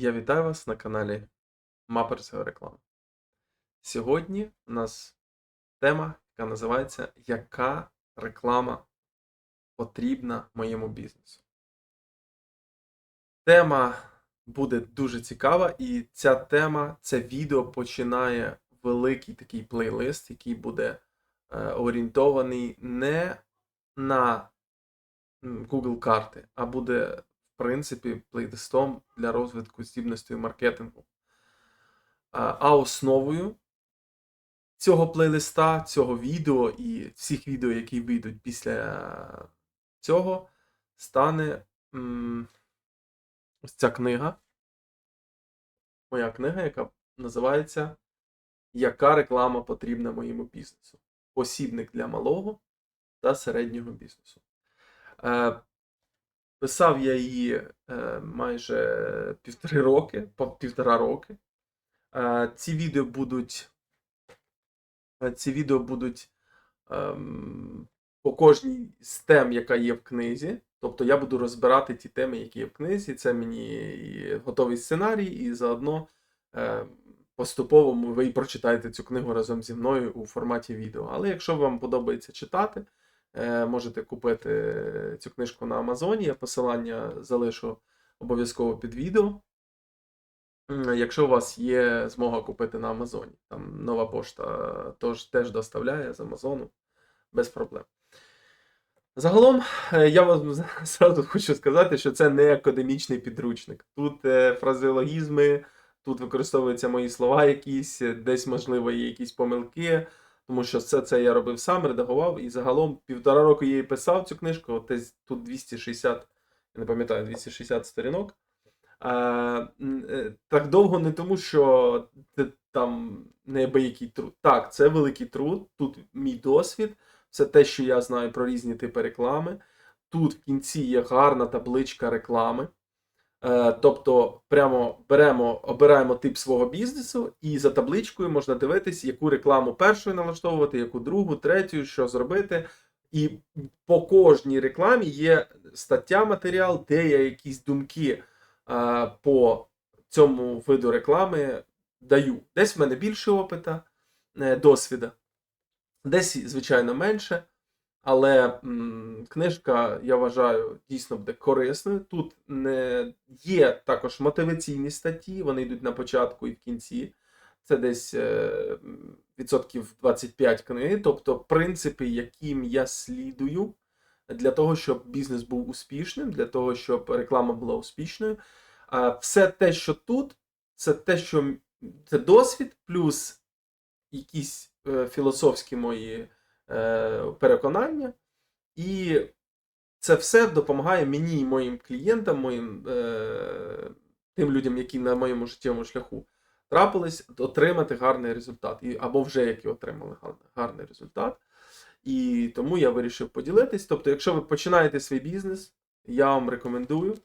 Я вітаю вас на каналі Мапер реклама. Сьогодні у нас тема, яка називається Яка реклама потрібна моєму бізнесу? Тема буде дуже цікава, і ця тема, це відео починає великий такий плейлист, який буде е, орієнтований не на Google карти, а буде принципі, плейлистом для розвитку здібностей маркетингу. А основою цього плейлиста, цього відео і всіх відео, які вийдуть після цього, стане ось ця книга. Моя книга, яка називається Яка реклама потрібна моєму бізнесу? Посібник для малого та середнього бізнесу. Е, Писав я її е, майже півтори роки, півтора роки. Е, ці відео будуть. е, Ці відео будуть ем, по кожній з тем, яка є в книзі. Тобто я буду розбирати ті теми, які є в книзі. Це мені готовий сценарій, і заодно поступово ви прочитаєте цю книгу разом зі мною у форматі відео. Але якщо вам подобається читати, Можете купити цю книжку на Амазоні. Я посилання залишу обов'язково під відео. Якщо у вас є змога купити на Амазоні, там нова пошта тож, теж доставляє з Амазону без проблем. Загалом, е, я вам зразу хочу сказати, що це не академічний підручник. Тут е, фразеологізми, тут використовуються мої слова якісь, е, десь, можливо, є якісь помилки. Тому що все це я робив сам, редагував, і загалом півтора року я її писав цю книжку. Десь тут 260, я не пам'ятаю, 260 сторінок. А, е, так довго не тому, що це там неабиякий труд. Так, це великий труд, тут мій досвід, все те, що я знаю про різні типи реклами. Тут в кінці є гарна табличка реклами. Е, Тобто, прямо беремо, обираємо тип свого бізнесу, і за табличкою можна дивитись, яку рекламу першою налаштовувати, яку другу, третю, що зробити. І по кожній рекламі є стаття, матеріал, де я якісь думки е, по цьому виду реклами даю. Десь в мене більше опита, е, досвіда, десь, звичайно, менше. Але м, книжка, я вважаю, дійсно буде корисною. Тут не є також мотиваційні статті, вони йдуть на початку і в кінці. Це десь е, відсотків 25 книги, тобто принципи, яким я слідую для того, щоб бізнес був успішним, для того, щоб реклама була успішною. А все те, що тут, це те, що це досвід, плюс якісь е, філософські мої переконання, і це все допомагає мені і моїм клієнтам, моїм е, тим людям, які на моєму життєвому шляху трапились, отримати гарний результат. Або вже які отримали гарний, гарний результат. І тому я вирішив поділитись. Тобто, якщо ви починаєте свій бізнес, я вам рекомендую.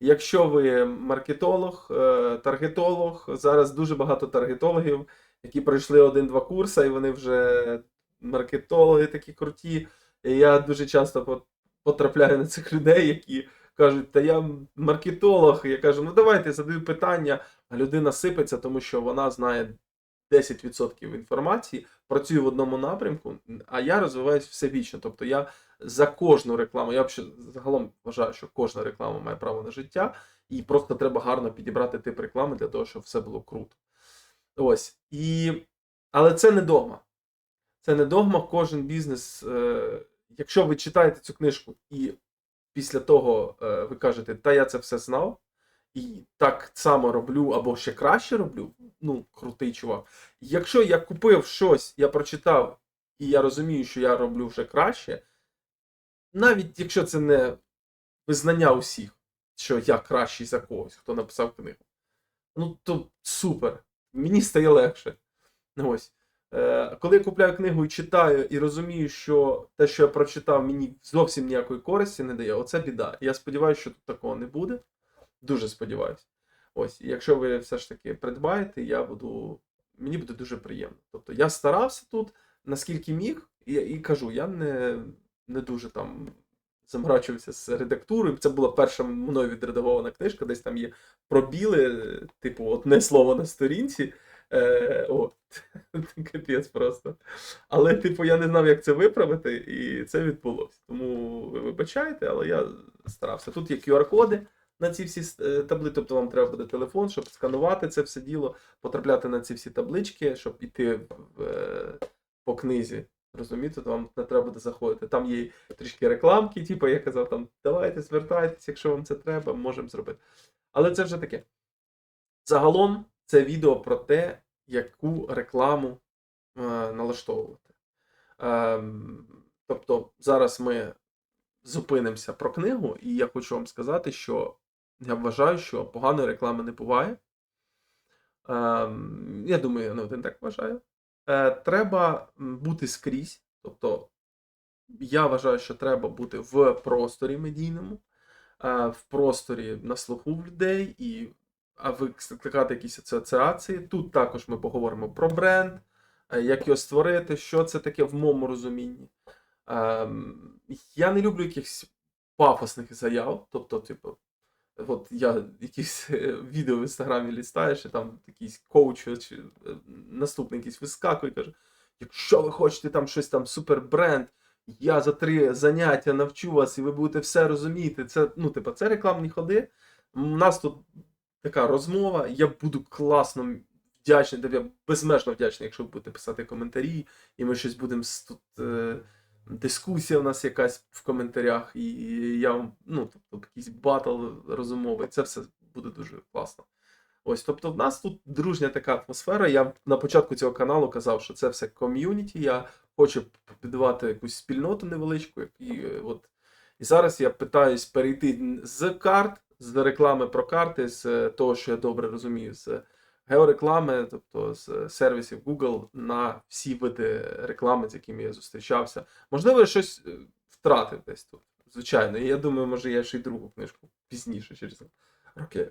Якщо ви маркетолог, е, таргетолог, зараз дуже багато таргетологів, які пройшли один-два курси, і вони вже маркетологи такі круті. І я дуже часто потрапляю на цих людей, які кажуть, та я маркетолог. Я кажу, ну давайте задаю питання, а людина сипеться, тому що вона знає 10% інформації, працює в одному напрямку, а я розвиваюсь всебічно. Тобто я за кожну рекламу, я загалом вважаю, що кожна реклама має право на життя, і просто треба гарно підібрати тип реклами для того, щоб все було круто. Ось. І... Але це не догма. Це не догма, кожен бізнес. Е... Якщо ви читаєте цю книжку і після того е, ви кажете, та я це все знав, і так само роблю, або ще краще роблю, ну, крутий чувак. Якщо я купив щось, я прочитав, і я розумію, що я роблю вже краще, навіть якщо це не визнання усіх, що я кращий за когось, хто написав книгу, ну то супер, мені стає легше. Ось. Е, Коли я купляю книгу і читаю, і розумію, що те, що я прочитав, мені зовсім ніякої користі не дає, оце біда. Я сподіваюся, що тут такого не буде. Дуже сподіваюся. Ось, якщо ви все ж таки придбаєте, я буду. Мені буде дуже приємно. Тобто я старався тут, наскільки міг, і, і кажу, я не, не дуже там заморачувався з редактурою. Це була перша мною відредагована книжка, десь там є пробіли, типу, одне слово на сторінці. Е, о, капець просто. Але, типу, я не знав, як це виправити, і це відбулося. Тому ви вибачайте, але я старався. Тут є QR-коди на ці всі е, таблиці, тобто вам треба буде телефон, щоб сканувати це все діло, потрапляти на ці всі таблички, щоб іти е, по книзі. Розумієте, то вам не треба буде заходити. Там є трішки рекламки, типу, я казав, там давайте звертайтесь, якщо вам це треба, можемо зробити. Але це вже таке. Загалом, це відео про те, яку рекламу е, налаштовувати. Ем, тобто, зараз ми зупинимося про книгу, і я хочу вам сказати, що я вважаю, що поганої реклами не буває. Ем, я думаю, не один так вважаю. Е, треба бути скрізь. Тобто, я вважаю, що треба бути в просторі медійному, е, в просторі на слуху в людей і викликати якісь асоціації. Тут також ми поговоримо про бренд, е, як його створити, що це таке в моєму розумінні. Ем, я не люблю якихось пафосних заяв. Тобто, типу, от я якісь е, відео в інстаграмі лістаєш, і там якийсь коуч чи е, наступний якийсь вискакує каже: якщо ви хочете там щось там супербренд, я за три заняття навчу вас, і ви будете все розуміти. Це, ну, типу, це рекламні ходи. У нас тут така розмова. Я буду класно вдячний, тобі безмежно вдячний, якщо ви будете писати коментарі, і ми щось будемо тут. Е, дискусія у нас якась в коментарях, і я вам, ну, тобто, якийсь батл розумовий, це все буде дуже класно. Ось, тобто, в нас тут дружня така атмосфера. Я на початку цього каналу казав, що це все ком'юніті. Я хочу побудувати якусь спільноту невеличку. І, е, от, і зараз я питаюсь перейти з карт, з реклами про карти, з е, того, що я добре розумію, з геореклами, тобто з сервісів Google на всі види реклами, з якими я зустрічався. Можливо, я щось е, втратив десь тут. Звичайно, і я думаю, може, я ще й другу книжку пізніше через роки.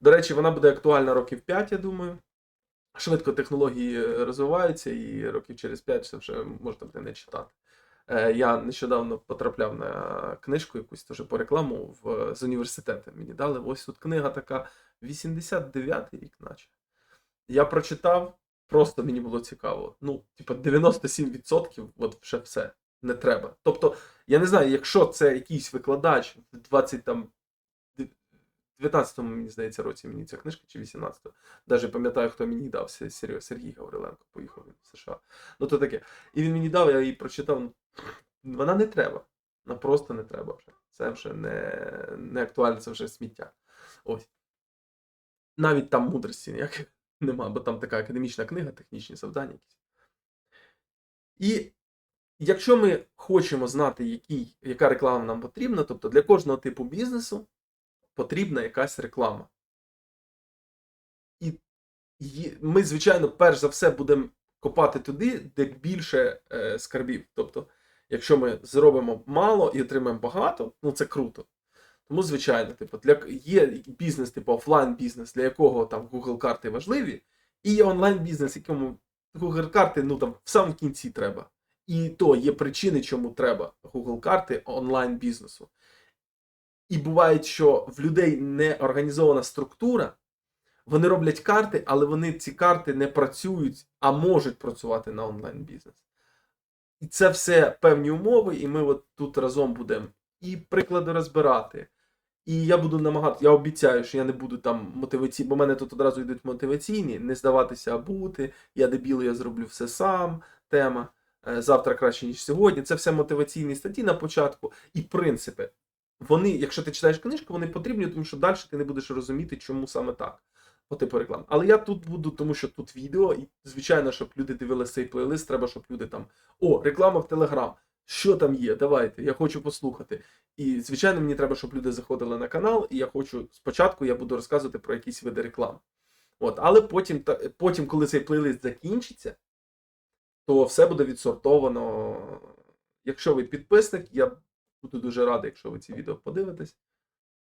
До речі, вона буде актуальна років 5, я думаю. Швидко технології е, розвиваються, і років через 5 це вже можна буде не читати. Е, Я нещодавно потрапляв на книжку якусь теж по рекламу в, з університету. Мені дали ось тут книга така 89-й рік, наче. Я прочитав, просто мені було цікаво. Ну, типа 97% от вже все. Не треба. Тобто, я не знаю, якщо це якийсь викладач в 20 там. 19-му, мені здається, році мені ця книжка, чи 18-го. Навіть пам'ятаю, хто мені дав Се- Сергій, Гавриленко, поїхав в США. Ну, то таке. І він мені дав, я її прочитав. ну, Вона не треба. Вона просто не треба вже. Це вже не, не актуально, це вже сміття. Ось. Навіть там мудрості ніякої нема, бо там така академічна книга, технічні завдання якісь. І якщо ми хочемо знати, який, яка реклама нам потрібна, тобто для кожного типу бізнесу потрібна якась реклама. І ми, звичайно, перш за все будемо копати туди, де більше е, скарбів. Тобто, якщо ми зробимо мало і отримаємо багато, ну це круто. Тому, звичайно, типу, для, є бізнес, типу офлайн бізнес, для якого там Google карти важливі, і є онлайн бізнес, якому Google карти ну, там, в самому кінці треба. І то є причини, чому треба Google карти онлайн бізнесу. І буває, що в людей не організована структура, вони роблять карти, але вони ці карти не працюють, а можуть працювати на онлайн бізнес. І це все певні умови, і ми от тут разом будемо і приклади розбирати. І я буду намагатися, я обіцяю, що я не буду там мотиваційні, бо в мене тут одразу йдуть мотиваційні, не здаватися, а бути. Я дебіл, я зроблю все сам. Тема. Е, Завтра краще, ніж сьогодні. Це все мотиваційні статті на початку. І принципи. Вони, якщо ти читаєш книжку, вони потрібні, тому що далі ти не будеш розуміти, чому саме так. Типу реклам. Але я тут буду, тому що тут відео, і звичайно, щоб люди дивилися цей плейлист, треба, щоб люди там. О, реклама в Телеграм. Що там є? Давайте, я хочу послухати. І, звичайно, мені треба, щоб люди заходили на канал, і я хочу спочатку я буду розказувати про якісь види реклам. От, але потім, та- потім, коли цей плейлист закінчиться, то все буде відсортовано. Якщо ви підписник, я буду дуже радий, якщо ви ці відео подивитесь,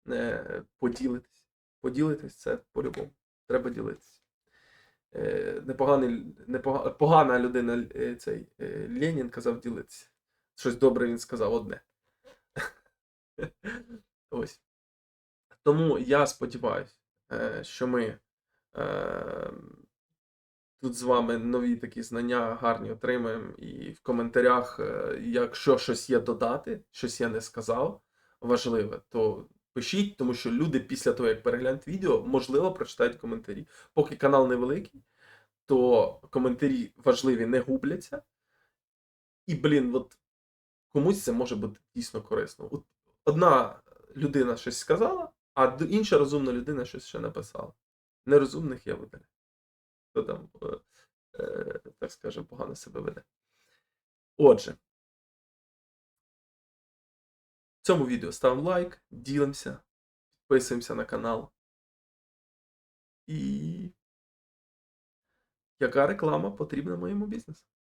е, поділитесь. Поділитесь це по-любому. Треба ділитися. Е, непоганий, непога, погана людина е, цей е, Ленін казав ділитися. Щось добре він сказав одне. Ось. Тому я сподіваюся, що ми тут з вами нові такі знання гарні отримаємо. І в коментарях, якщо щось є додати, щось я не сказав важливе, то пишіть, тому що люди після того, як переглянуть відео, можливо, прочитають коментарі. Поки канал невеликий, то коментарі важливі не губляться. І, блін, от комусь це може бути дійсно корисно. От одна людина щось сказала, а інша розумна людина щось ще написала. Нерозумних я видаляю. Хто там, е, е, так скажемо, погано себе веде. Отже, цьому відео ставимо лайк, ділимося, підписуємося на канал. І яка реклама потрібна моєму бізнесу?